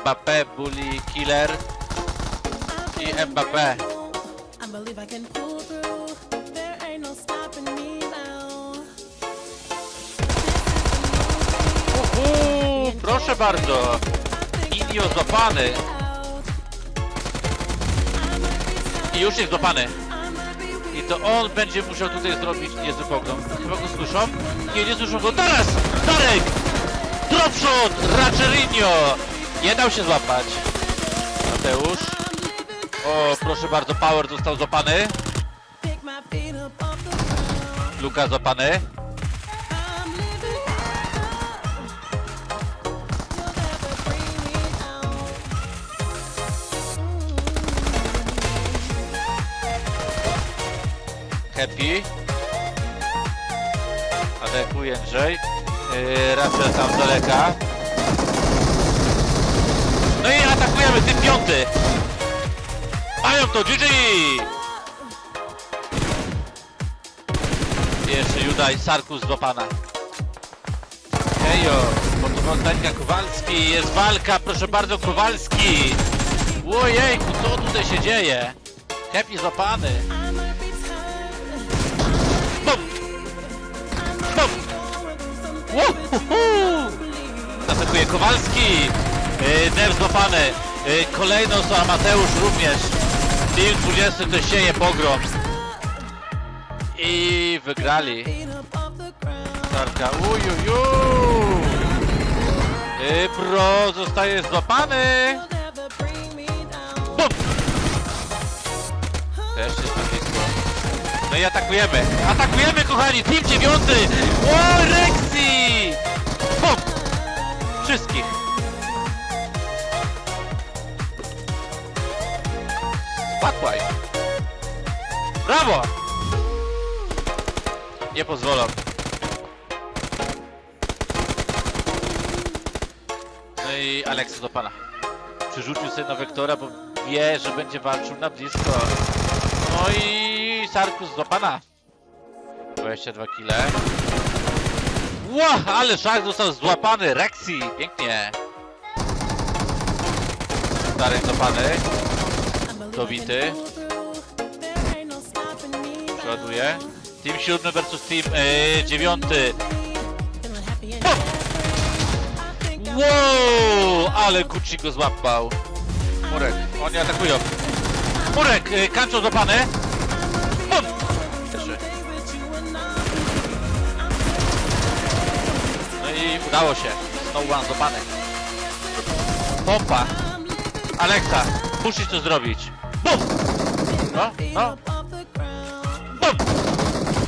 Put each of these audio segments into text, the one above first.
Mbappé, Bully, Killer i Mbappé. No. Uhu, proszę bardzo. Indio złapany. I już jest złapany. I to on będzie musiał tutaj zrobić niezły pogrom. Chyba go słyszą? Nie, nie słyszą go. Teraz! Darek! Dropshot! Racerinho! Nie dał się złapać. Mateusz. O, proszę bardzo, Power został złapany. Luka złapany. Happy. Adeku, Jędrzej. Yy, Rachel tam daleka. No i atakujemy, tym piąty. Mają to, GG! Jeszcze Judaj, Sarkus złapana. Hejo, fotowoltaika Kowalski, jest walka, proszę bardzo, Kowalski! Ojejku, co tutaj się dzieje? Happy złapany. Bum! Bum! Atakuje Kowalski! Dev złapany. Yy, kolejno a Mateusz również. Team 20 to sieje pogrom. I wygrali. Feet up off the ground. Tarka. Ujuju! Yy, Pro zostaje złapany. No i atakujemy. Atakujemy, kochani! Team 9! O, Rexy! Bum! Wszystkich. Spakłaj. Brawo! Nie pozwolą. No i Alex do pana. Przerzucił sobie na Wektora, bo wie, że będzie walczył na blisko. No i Sarkus do pana. 22 kile. Ła, ale szach został złapany. Rexy, pięknie. Darek złapany. Dobity. Przeładuje. Team 7 versus team e, 9. Feeling happy and I think I'm Wow, ale Gucci go złapał. Murek, oni atakują. Murek, e, kanczą złapany. I udało się. Snow One złapany. Pompa. Alexa, musisz to zrobić. Bum! No, no, bum!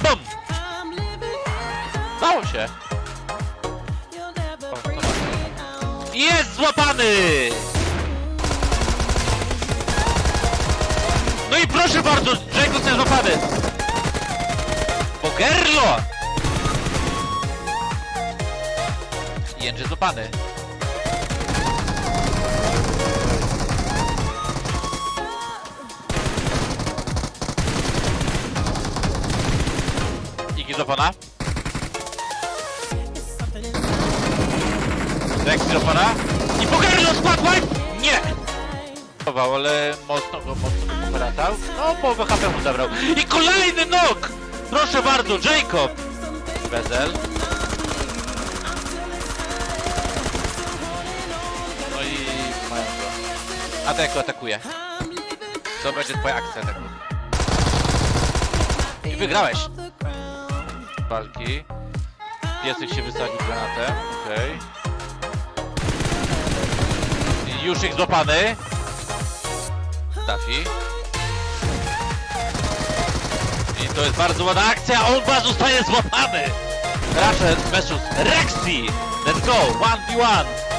Bum! Udało się. Jest złapany! No i proszę bardzo, Jacob jest złapany. Pogerlo! Jędrzej złapany. Igi złapana. Rex złapana. I Pogerlo spadła! Nie! Ale mocno go, mocno go poperatał. No, połowę HP mu zabrał. I kolejny nok! Proszę bardzo, Jacob! Bezel. I mają go. Adeko atakuje. I'm living To będzie twoja akcja ataku. I wygrałeś. Walki. Piesek się wysadził granatem. Okej. I Już ich złapany. Dafi. I to jest bardzo ładna akcja. On chyba zostaje złapany. Rachel versus Rexy. Let's go. 1v1.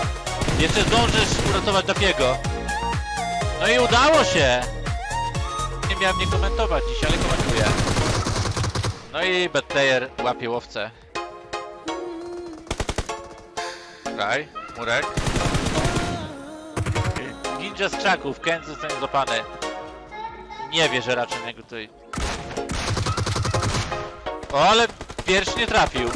Jeszcze zdążysz uratować Dafiego. No i udało się. Nie miałem nie komentować dzisiaj, ale komentuję. No i bad łapie łowcę. Graj, murek. Ninja z krzaków, Ken zostanie złapany. Nie wie, że raczej niego tutaj... O, ale pierwszy nie trafił.